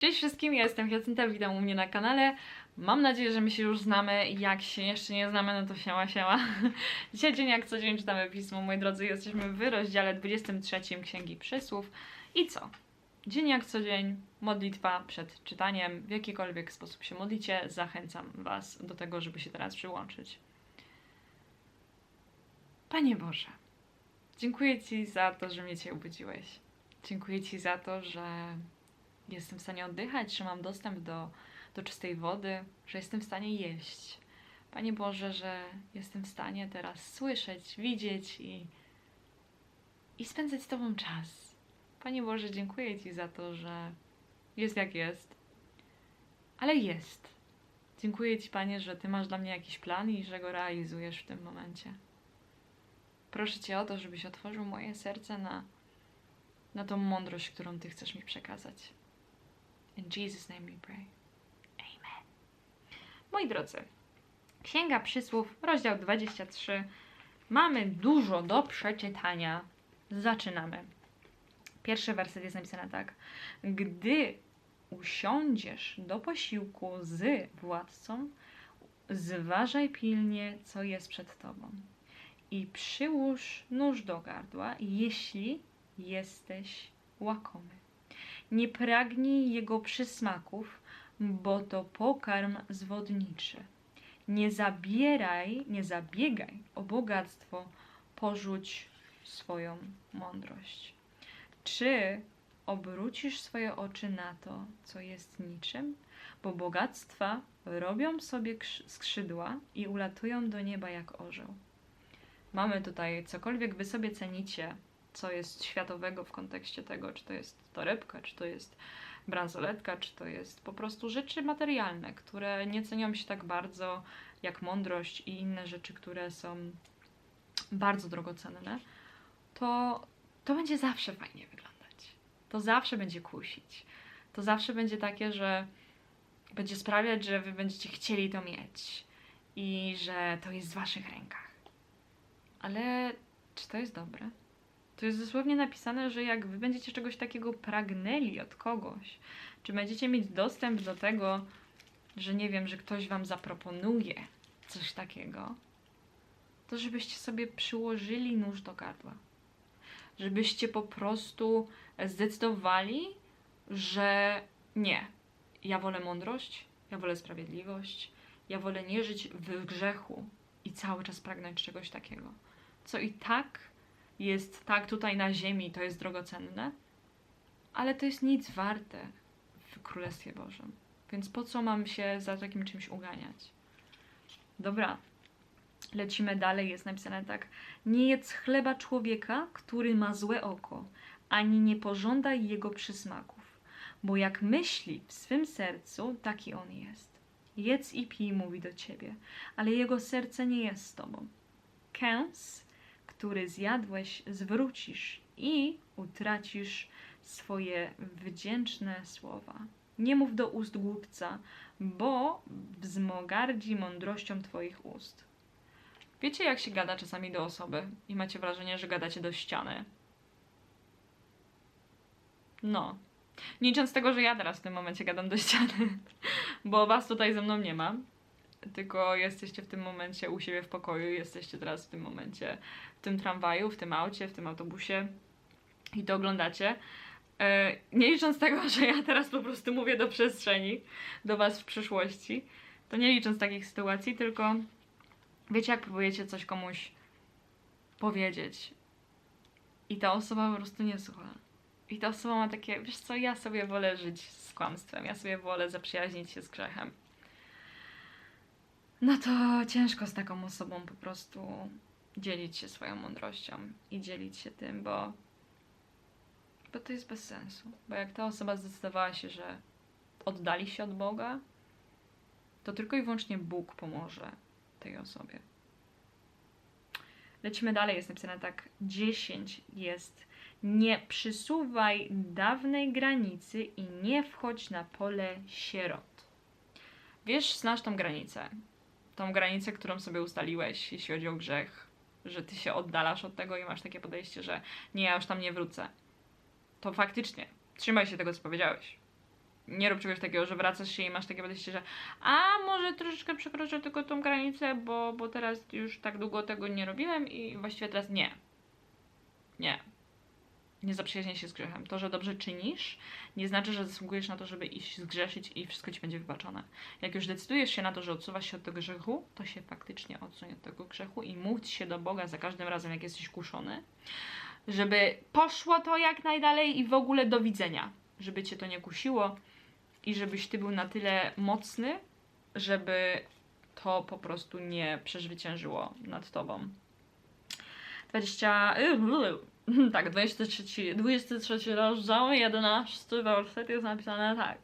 Cześć wszystkim, ja jestem Jacynta, witam u mnie na kanale. Mam nadzieję, że my się już znamy. Jak się jeszcze nie znamy, no to siema, siema. Dzisiaj dzień jak co dzień czytamy pismo, moi drodzy. Jesteśmy w rozdziale 23 Księgi Przysłów. I co? Dzień jak co dzień, modlitwa przed czytaniem. W jakikolwiek sposób się modlicie, zachęcam Was do tego, żeby się teraz przyłączyć. Panie Boże, dziękuję Ci za to, że mnie Cię obudziłeś. Dziękuję Ci za to, że jestem w stanie oddychać, że mam dostęp do, do czystej wody, że jestem w stanie jeść. Panie Boże, że jestem w stanie teraz słyszeć, widzieć i, i spędzać z Tobą czas. Panie Boże, dziękuję Ci za to, że jest jak jest, ale jest. Dziękuję Ci, Panie, że Ty masz dla mnie jakiś plan i że go realizujesz w tym momencie. Proszę Cię o to, żebyś otworzył moje serce na, na tą mądrość, którą Ty chcesz mi przekazać. In Jesus' name we pray. Amen. Moi drodzy, Księga Przysłów, rozdział 23. Mamy dużo do przeczytania. Zaczynamy. Pierwszy werset jest napisany tak. Gdy usiądziesz do posiłku z władcą, zważaj pilnie, co jest przed tobą. I przyłóż nóż do gardła, jeśli jesteś łakomy. Nie pragnij jego przysmaków, bo to pokarm zwodniczy. Nie zabieraj, nie zabiegaj o bogactwo, porzuć swoją mądrość. Czy obrócisz swoje oczy na to, co jest niczym? Bo bogactwa robią sobie skrzydła i ulatują do nieba jak orzeł. Mamy tutaj cokolwiek wy sobie cenicie, co jest światowego w kontekście tego, czy to jest torebka, czy to jest bransoletka, czy to jest po prostu rzeczy materialne, które nie cenią się tak bardzo jak mądrość i inne rzeczy, które są bardzo drogocenne, to, to będzie zawsze fajnie wyglądać. To zawsze będzie kusić. To zawsze będzie takie, że będzie sprawiać, że wy będziecie chcieli to mieć i że to jest w waszych rękach. Ale czy to jest dobre? To jest dosłownie napisane, że jak wy będziecie czegoś takiego pragnęli od kogoś, czy będziecie mieć dostęp do tego, że nie wiem, że ktoś wam zaproponuje coś takiego, to żebyście sobie przyłożyli nóż do gardła. Żebyście po prostu zdecydowali, że nie. Ja wolę mądrość, ja wolę sprawiedliwość, ja wolę nie żyć w grzechu i cały czas pragnąć czegoś takiego. Co i tak jest tak tutaj na ziemi, to jest drogocenne, ale to jest nic warte w Królestwie Bożym. Więc po co mam się za takim czymś uganiać? Dobra, lecimy dalej. Jest napisane tak: Nie jedz chleba człowieka, który ma złe oko, ani nie pożądaj jego przysmaków, bo jak myśli w swym sercu, taki on jest. Jedz i pij, mówi do ciebie, ale jego serce nie jest z tobą. Kęs który zjadłeś, zwrócisz i utracisz swoje wdzięczne słowa. Nie mów do ust głupca, bo wzmogardzi mądrością Twoich ust. Wiecie, jak się gada czasami do osoby i macie wrażenie, że gadacie do ściany? No. Nie licząc tego, że ja teraz w tym momencie gadam do ściany, bo was tutaj ze mną nie ma tylko jesteście w tym momencie u siebie w pokoju, jesteście teraz w tym momencie w tym tramwaju, w tym aucie, w tym autobusie i to oglądacie. E, nie licząc tego, że ja teraz po prostu mówię do przestrzeni, do Was w przyszłości, to nie licząc takich sytuacji, tylko wiecie, jak próbujecie coś komuś powiedzieć i ta osoba po prostu nie słucha. I ta osoba ma takie, wiesz co, ja sobie wolę żyć z kłamstwem, ja sobie wolę zaprzyjaźnić się z grzechem no to ciężko z taką osobą po prostu dzielić się swoją mądrością i dzielić się tym, bo, bo to jest bez sensu. Bo jak ta osoba zdecydowała się, że oddali się od Boga, to tylko i wyłącznie Bóg pomoże tej osobie. Lecimy dalej, jest napisane tak, 10 jest nie przysuwaj dawnej granicy i nie wchodź na pole sierot. Wiesz, znasz tą granicę tą granicę, którą sobie ustaliłeś, jeśli chodzi o grzech, że ty się oddalasz od tego i masz takie podejście, że nie, ja już tam nie wrócę. To faktycznie, trzymaj się tego, co powiedziałeś. nie rób czegoś takiego, że wracasz się i masz takie podejście, że a może troszeczkę przekroczę tylko tą granicę, bo, bo teraz już tak długo tego nie robiłem i właściwie teraz nie. Nie. Nie zaprzyjaźnij się z grzechem. To, że dobrze czynisz, nie znaczy, że zasługujesz na to, żeby iść zgrzeszyć i wszystko ci będzie wybaczone. Jak już decydujesz się na to, że odsuwasz się od tego grzechu, to się faktycznie odsuń od tego grzechu i módl się do Boga za każdym razem, jak jesteś kuszony, żeby poszło to jak najdalej i w ogóle do widzenia. Żeby cię to nie kusiło i żebyś ty był na tyle mocny, żeby to po prostu nie przezwyciężyło nad tobą. 20. Tak, 23, 23 rozdział, 11 werset jest napisane tak.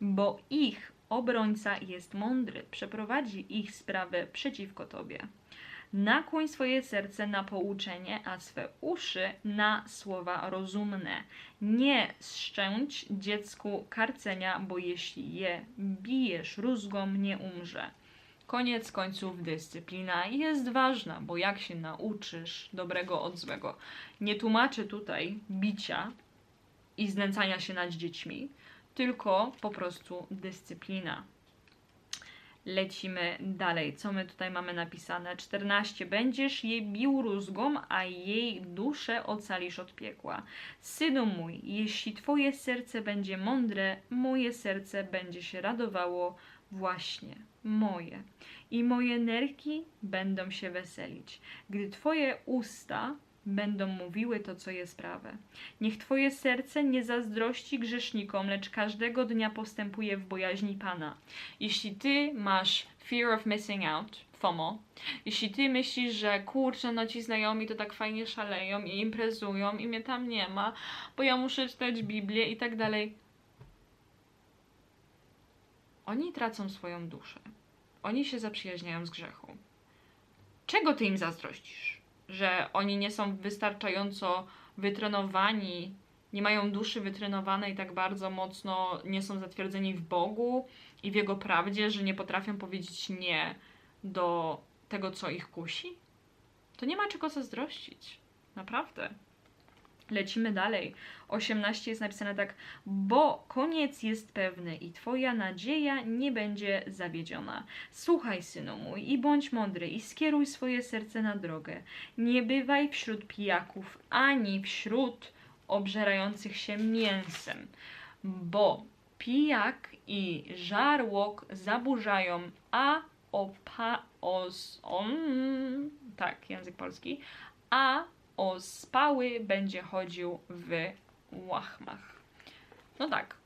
Bo ich obrońca jest mądry, przeprowadzi ich sprawę przeciwko tobie. Nakłoń swoje serce na pouczenie, a swe uszy na słowa rozumne. Nie szczędź dziecku karcenia, bo jeśli je bijesz rózgą, nie umrze. Koniec końców dyscyplina jest ważna, bo jak się nauczysz dobrego od złego. Nie tłumaczę tutaj bicia i znęcania się nad dziećmi, tylko po prostu dyscyplina. Lecimy dalej. Co my tutaj mamy napisane? 14. Będziesz jej bił rózgą, a jej duszę ocalisz od piekła. Synu mój, jeśli twoje serce będzie mądre, moje serce będzie się radowało właśnie moje. I moje nerki będą się weselić, gdy twoje usta będą mówiły to, co jest prawe. Niech Twoje serce nie zazdrości grzesznikom, lecz każdego dnia postępuje w bojaźni Pana. Jeśli Ty masz fear of missing out, FOMO, jeśli Ty myślisz, że kurczę, no ci znajomi to tak fajnie szaleją i imprezują i mnie tam nie ma, bo ja muszę czytać Biblię i tak dalej. Oni tracą swoją duszę. Oni się zaprzyjaźniają z grzechu. Czego Ty im zazdrościsz? że oni nie są wystarczająco wytrenowani, nie mają duszy wytrenowanej tak bardzo mocno, nie są zatwierdzeni w Bogu i w Jego prawdzie, że nie potrafią powiedzieć nie do tego, co ich kusi? To nie ma czego zazdrościć. Naprawdę. Lecimy dalej. 18 jest napisane tak, bo koniec jest pewny i twoja nadzieja nie będzie zawiedziona. Słuchaj, synu mój, i bądź mądry, i skieruj swoje serce na drogę. Nie bywaj wśród pijaków, ani wśród obżerających się mięsem, bo pijak i żarłok zaburzają, a opa, os, on, tak, język polski, a o spały będzie chodził w łachmach. No tak.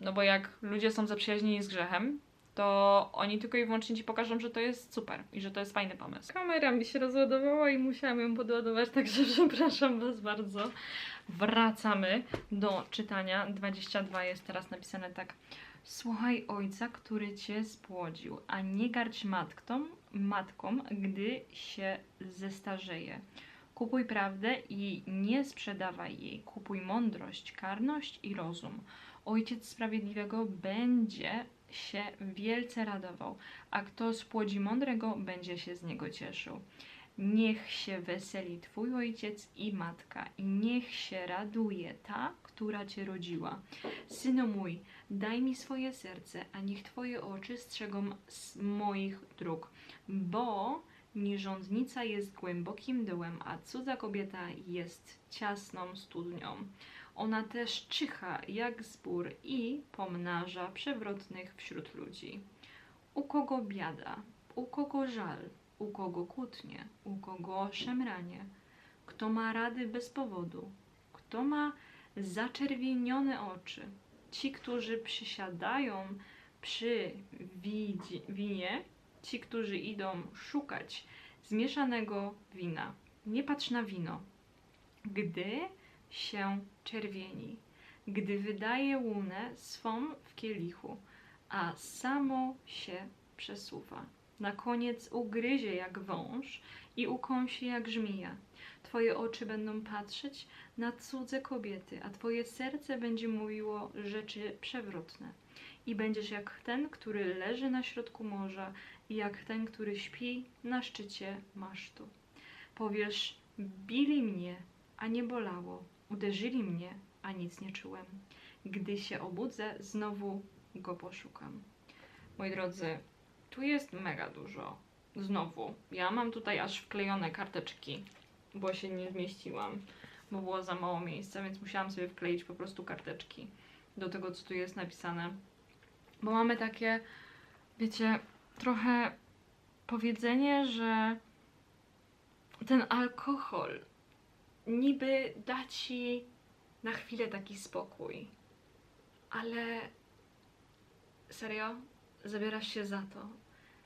No bo jak ludzie są zaprzyjaźnieni z grzechem, to oni tylko i wyłącznie ci pokażą, że to jest super i że to jest fajny pomysł. Kamera mi się rozładowała i musiałam ją podładować, także przepraszam Was bardzo. Wracamy do czytania. 22 jest teraz napisane tak. Słuchaj ojca, który cię spłodził, a nie garć matką, matką, gdy się zestarzeje. Kupuj prawdę i nie sprzedawaj jej. Kupuj mądrość, karność i rozum. Ojciec sprawiedliwego będzie się wielce radował, a kto spłodzi mądrego, będzie się z niego cieszył. Niech się weseli Twój ojciec i matka, i niech się raduje ta, która Cię rodziła. Synu mój, daj mi swoje serce, a niech Twoje oczy strzegą z moich dróg, bo Nierządnica jest głębokim dołem, a cudza kobieta jest ciasną studnią. Ona też czyha jak zbór i pomnaża przewrotnych wśród ludzi. U kogo biada, u kogo żal, u kogo kłótnie, u kogo szemranie, kto ma rady bez powodu, kto ma zaczerwienione oczy, ci, którzy przysiadają przy winie, ci, którzy idą szukać zmieszanego wina. Nie patrz na wino, gdy się czerwieni, gdy wydaje łunę swą w kielichu, a samo się przesuwa. Na koniec ugryzie jak wąż i ukąsi jak żmija. Twoje oczy będą patrzeć na cudze kobiety, a Twoje serce będzie mówiło rzeczy przewrotne. I będziesz jak ten, który leży na środku morza jak ten, który śpi na szczycie masztu. Powiesz, bili mnie, a nie bolało, uderzyli mnie, a nic nie czułem. gdy się obudzę, znowu go poszukam. Moi drodzy, tu jest mega dużo. Znowu, ja mam tutaj aż wklejone karteczki, bo się nie zmieściłam, bo było za mało miejsca, więc musiałam sobie wkleić po prostu karteczki do tego, co tu jest napisane. Bo mamy takie, wiecie, trochę powiedzenie, że ten alkohol niby da ci na chwilę taki spokój, ale serio, zabierasz się za to.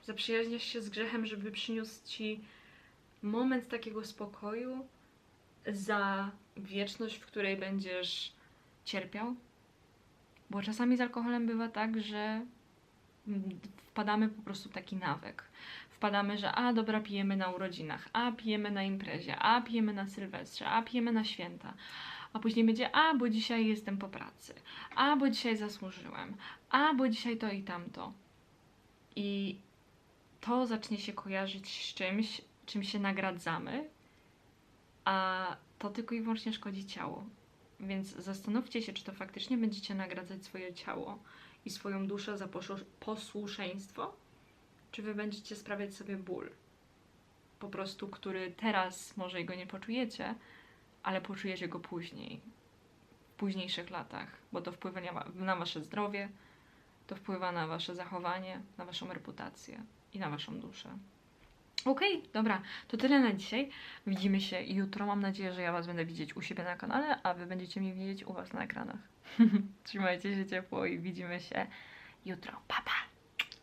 Zaprzyjaźniasz się z grzechem, żeby przyniósł ci moment takiego spokoju za wieczność, w której będziesz cierpiał. Bo czasami z alkoholem bywa tak, że wpadamy po prostu w taki nawyk. Wpadamy, że a dobra, pijemy na urodzinach, a pijemy na imprezie, a pijemy na sylwestrze, a pijemy na święta. A później będzie, a bo dzisiaj jestem po pracy, a bo dzisiaj zasłużyłem, a bo dzisiaj to i tamto. I to zacznie się kojarzyć z czymś, czym się nagradzamy, a to tylko i wyłącznie szkodzi ciału. Więc zastanówcie się, czy to faktycznie będziecie nagradzać swoje ciało i swoją duszę za posłuszeństwo, czy wy będziecie sprawiać sobie ból. Po prostu, który teraz może go nie poczujecie, ale poczujecie go później, w późniejszych latach, bo to wpływa na wasze zdrowie, to wpływa na wasze zachowanie, na waszą reputację i na waszą duszę. Okej, dobra, to tyle na dzisiaj. Widzimy się jutro. Mam nadzieję, że ja Was będę widzieć u siebie na kanale, a Wy będziecie mnie widzieć u Was na ekranach. Trzymajcie się ciepło i widzimy się jutro. Pa, pa!